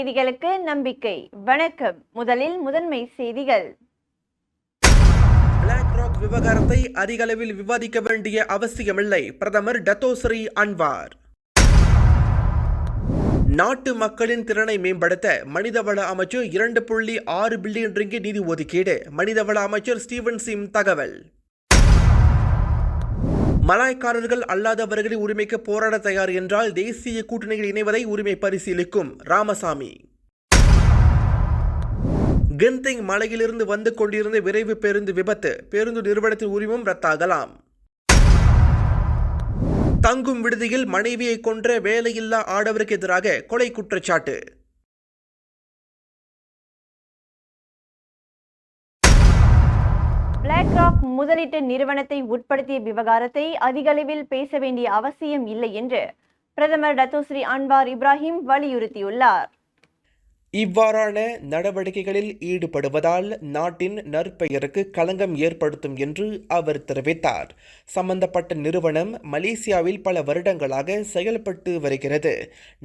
செய்திகளுக்கு நம்பிக்கை. வணக்கம். முதலில் முதன்மை செய்திகள். பிளாக் ராக் விவகாரத்தை அதிகளவில் விவாதிக்க வேண்டிய அவசியமில்லை. பிரதமர் டத்தோஸ்ரீ அன்வார். நாட்டு மக்களின் திறனை மேம்படுத்த மனிதவள அமைச்சர் இரண்டு புள்ளி ஆறு பில்லியன் ரிங்கி நிதி ஒதுக்கீடு. மனிதவள அமைச்சர் ஸ்டீவன் சிம் தகவல். மலாய்க்காரர்கள் அல்லாதவர்களின் உரிமைக்கு போராட தயார் என்றால் தேசிய கூட்டணியில் இணைவதை உரிமை பரிசீலிக்கும் ராமசாமி. கென்திங் மலையிலிருந்து வந்து கொண்டிருந்த விரைவு பேருந்து விபத்து பேருந்து நிறுவனத்தின் உரிமம் ரத்தாகலாம். தங்கும் விடுதியில் மனைவியை கொன்ற வேலையில்லா ஆடவருக்கு எதிராக கொலை குற்றச்சாட்டு. பிளாக் முதலீட்டு நிறுவனத்தை உட்படுத்திய விவகாரத்தை அதிகளவில் பேச வேண்டிய அவசியம் இல்லை என்று பிரதமர் டத்தோஸ்ரீ அன்வார் இப்ராஹிம் வலியுறுத்தியுள்ளார். இவ்வாறான நடவடிக்கைகளில் ஈடுபடுவதால் நாட்டின் நற்பெயருக்கு களங்கம் ஏற்படுத்தும் என்று அவர் தெரிவித்தார். சம்பந்தப்பட்ட நிறுவனம் மலேசியாவில் பல வருடங்களாக செயல்பட்டு வருகிறது.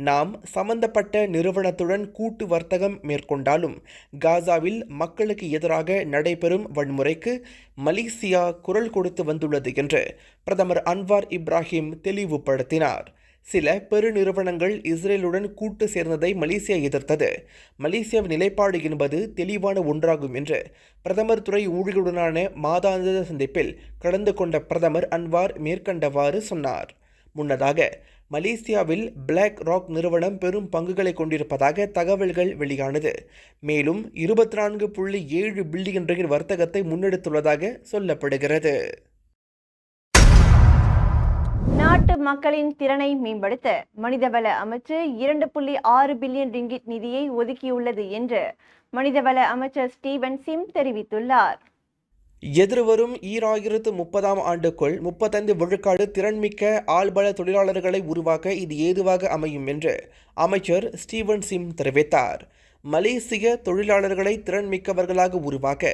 நாம் சம்பந்தப்பட்ட நிறுவனத்துடன் கூட்டு வர்த்தகம் மேற்கொண்டாலும் காசாவில் மக்களுக்கு எதிராக நடைபெறும் வன்முறைக்கு மலேசியா குரல் கொடுத்து வந்துள்ளது என்று பிரதமர் அன்வார் இப்ராஹிம் தெளிவுபடுத்தினார். சில பெருநிறுவனங்கள் இஸ்ரேலுடன் கூட்டு சேர்ந்ததை மலேசியா எதிர்த்தது. மலேசியாவின் நிலைப்பாடு என்பது தெளிவான ஒன்றாகும் என்று பிரதமர் துறை ஊழியருடனான மாதாந்திர சந்திப்பில் கலந்து கொண்ட பிரதமர் அன்வார் மேற்கண்டவாறு சொன்னார். முன்னதாக மலேசியாவில் பிளாக் ராக் நிறுவனம் பெரும் பங்குகளை கொண்டிருப்பதாக தகவல்கள் வெளியானது. மேலும் இருபத்தி நான்கு புள்ளி ஏழு பில்லியன் ரிங்கிட் வர்த்தகத்தை முன்னெடுத்துள்ளதாக சொல்லப்படுகிறது. நாட்டு மக்களின் திறனை மேம்படுத்த மனிதவள அமைச்சு இரண்டு புள்ளி ஆறு பில்லியன் ரிங்கிட் நிதியை ஒதுக்கியுள்ளது என்று மனிதவள அமைச்சர் ஸ்டீவன் சிம் தெரிவித்துள்ளார். எதிர்வரும் ஈராயிரத்து முப்பதாம் ஆண்டுக்குள் முப்பத்தைந்து விழுக்காடு திறன்மிக்க ஆள்பல தொழிலாளர்களை உருவாக்க இது ஏதுவாக அமையும் என்று அமைச்சர் ஸ்டீவன் சிம் தெரிவித்தார். மலேசிய தொழிலாளர்களை திறன்மிக்கவர்களாக உருவாக்க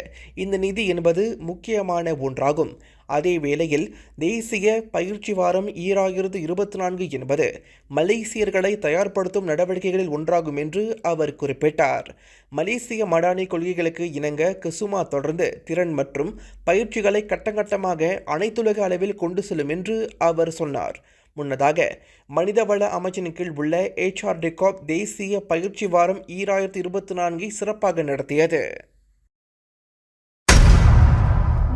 இந்த நிதி என்பது முக்கியமான ஒன்றாகும். அதே வேளையில் தேசிய பயிற்சி வாரம் ஈராயிரத்து இருபத்தி நான்கு என்பது மலேசியர்களை தயார்படுத்தும் நடவடிக்கைகளில் ஒன்றாகும் என்று அவர் குறிப்பிட்டார். மலேசிய மடானி கொள்கைகளுக்கு இணங்க கிசுமா தொடர்ந்து திறன் மற்றும் பயிற்சிகளை கட்டங்கட்டமாக அனைத்துலக அளவில் கொண்டு செல்லும் என்று அவர் சொன்னார். முன்னதாக மனிதவள அமைச்சின் கீழ் உள்ள ஏச்ஆர் டிகாப் தேசிய பயிற்சி வாரம் ஈராயிரத்தி இருபத்தி நான்கை சிறப்பாக நடத்தியது.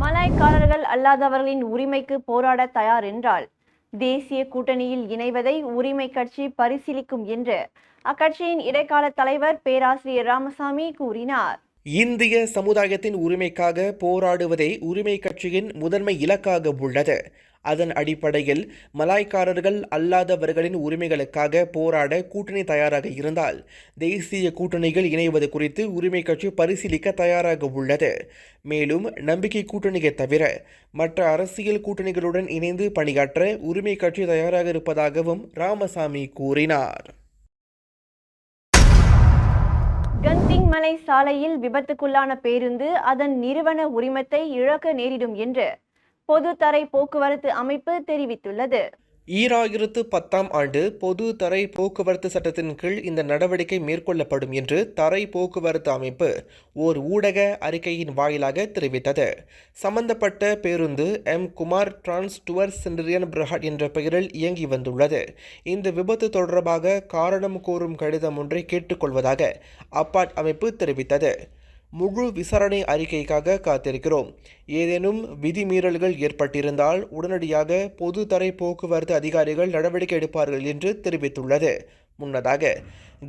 மலாய்க்காரர்கள் அல்லாதவர்களின் உரிமைக்கு போராட தயார் என்றால் தேசிய கூட்டணியில் இணைவதை உரிமை கட்சி பரிசீலிக்கும் என்று அக்கட்சியின் இடைக்கால தலைவர் பேராசிரியர் ராமசாமி கூறினார். இந்திய சமுதாயத்தின் உரிமைக்காக போராடுவதே உரிமை கட்சியின் முதன்மை இலக்காக உள்ளது. அதன் அடிப்படையில் மலாய்க்காரர்கள் அல்லாதவர்களின் உரிமைகளுக்காக போராட கூட்டணி தயாராக இருந்தால் தேசிய கூட்டணிகள் இணைவது குறித்து உரிமை கட்சி பரிசீலிக்க தயாராக உள்ளது. மேலும் நம்பிக்கை கூட்டணியை தவிர மற்ற அரசியல் கூட்டணிகளுடன் இணைந்து பணியாற்ற உரிமை கட்சி தயாராக இருப்பதாகவும் ராமசாமி கூறினார். கந்திங்மலை சாலையில் விபத்துக்குள்ளான பேருந்து அதன் நிறுவன உரிமத்தை இழக்க நேரிடும் என்று பொதுத்தரை போக்குவரத்து அமைப்பு தெரிவித்துள்ளது. ஈராயிரத்து பத்தாம் ஆண்டு பொது தரை போக்குவரத்து சட்டத்தின் கீழ் இந்த நடவடிக்கை மேற்கொள்ளப்படும் என்று தரை போக்குவரத்து அமைப்பு ஓர் ஊடக அறிக்கையின் வாயிலாக தெரிவித்தது. சம்பந்தப்பட்ட பேருந்து M. Kumar trans tour centurion பிரஹாட் என்ற பெயரில் இயங்கி வந்துள்ளது. இந்த விபத்து தொடர்பாக காரணம் கோரும் கடிதம் ஒன்றை கேட்டுக்கொள்வதாக அப்பாட் அமைப்பு தெரிவித்தது. முழு விசாரணை அறிக்கைக்காக காத்திருக்கிறோம். ஏதேனும் விதிமீறல்கள் ஏற்பட்டிருந்தால் உடனடியாக பொது தரை போக்குவரத்து அதிகாரிகள் நடவடிக்கை எடுப்பார்கள் என்று தெரிவித்துள்ளது. முன்னதாக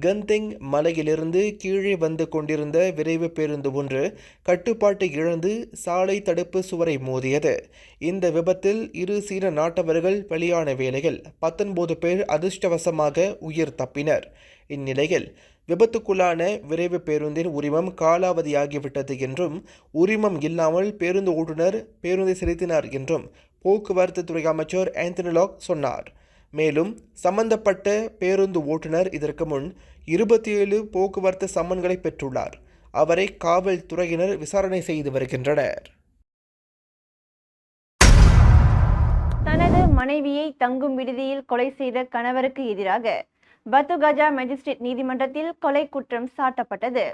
கந்திங் மலையிலிருந்து கீழே வந்து கொண்டிருந்த விரைவு பேருந்து ஒன்று கட்டுப்பாட்டை இழந்து சாலை தடுப்பு சுவரை மோதியது. இந்த விபத்தில் இரு சீன நாட்டவர்கள் வெளியான வேளையில் பத்தொன்பது பேர் அதிர்ஷ்டவசமாக உயிர் தப்பினர். இந்நிலையில் விபத்துக்குள்ளான விரைவு பேருந்தின் உரிமம் காலாவதியாகிவிட்டது என்றும் உரிமம் இல்லாமல் பேருந்து ஓட்டுநர் பேருந்தை செலுத்தினார் என்றும் போக்குவரத்து துறை அமைச்சர் ஆந்தனிலாக் சொன்னார். மேலும் சம்பந்தப்பட்ட பேருந்து ஓட்டுநர் இதற்கு முன் இருபத்தி ஏழு போக்குவரத்து சம்மன்களை பெற்றுள்ளார். அவரை காவல்துறையினர் விசாரணை செய்து வருகின்றனர். தனது மனைவியை தங்கும் விடுதியில் கொலை செய்த கணவருக்கு எதிராக பத்துகஜா மேஜிஸ்ட்ரேட் நீதிமன்றத்தில் கொலை குற்றம் சாட்டப்பட்டது.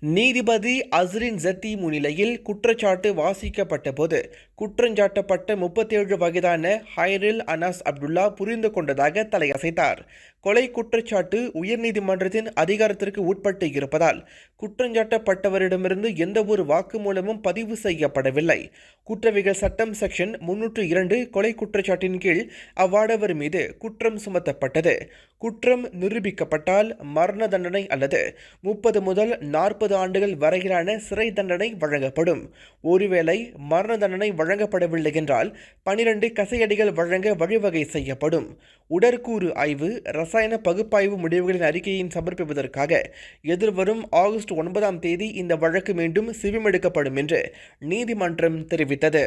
நீதிபதி அஸ்ரின் ஜத்தி முன்னிலையில் குற்றச்சாட்டு வாசிக்கப்பட்ட போது குற்றஞ்சாட்டப்பட்ட முப்பத்தேழு வயதான ஹைரில் அனாஸ் அப்துல்லா புரிந்து கொண்டதாக தலையசைத்தார். கொலை குற்றச்சாட்டு உயர்நீதிமன்றத்தின் அதிகாரத்திற்கு உட்பட்டு இருப்பதால் குற்றஞ்சாட்டப்பட்டவரிடமிருந்து எந்தவொரு வாக்குமூலமும் பதிவு செய்யப்படவில்லை. குற்றவிகள் சட்டம் செக்ஷன் முன்னூற்று இரண்டு கொலை குற்றச்சாட்டின் கீழ் அவ்வாடவர் மீது குற்றம் சுமத்தப்பட்டது. குற்றம் நிரூபிக்கப்பட்டால் மரண தண்டனை அல்லது முப்பது முதல் நாற்பது ஆண்டுகள் வரையிலான சிறை தண்டனை வழங்கப்படும். ஒருவேளை மரண தண்டனை வழங்கப்படவில்லை என்றால் பனிரெண்டு கசையடிகள் வழங்க வழிவகை செய்யப்படும். உடற்கூறு ஆய்வு ரசாயன பகுப்பாய்வு முடிவுகளின் அறிக்கையின் சமர்ப்பிப்பதற்காக எதிர்வரும் ஆகஸ்ட் ஒன்பதாம் தேதி இந்த வழக்கு மீண்டும் சிவிமெடுக்கப்படும் என்று நீதிமன்றம் தெரிவித்தது.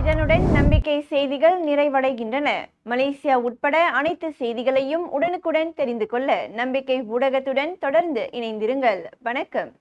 இதனுடன் நம்பிக்கை செய்திகள் நிறைவடைகின்றன. மலேசியா உட்பட அனைத்து செய்திகளையும் உடனுக்குடன் தெரிந்து கொள்ள நம்பிக்கை ஊடகத்துடன் தொடர்ந்து இணைந்திருங்கள். வணக்கம்.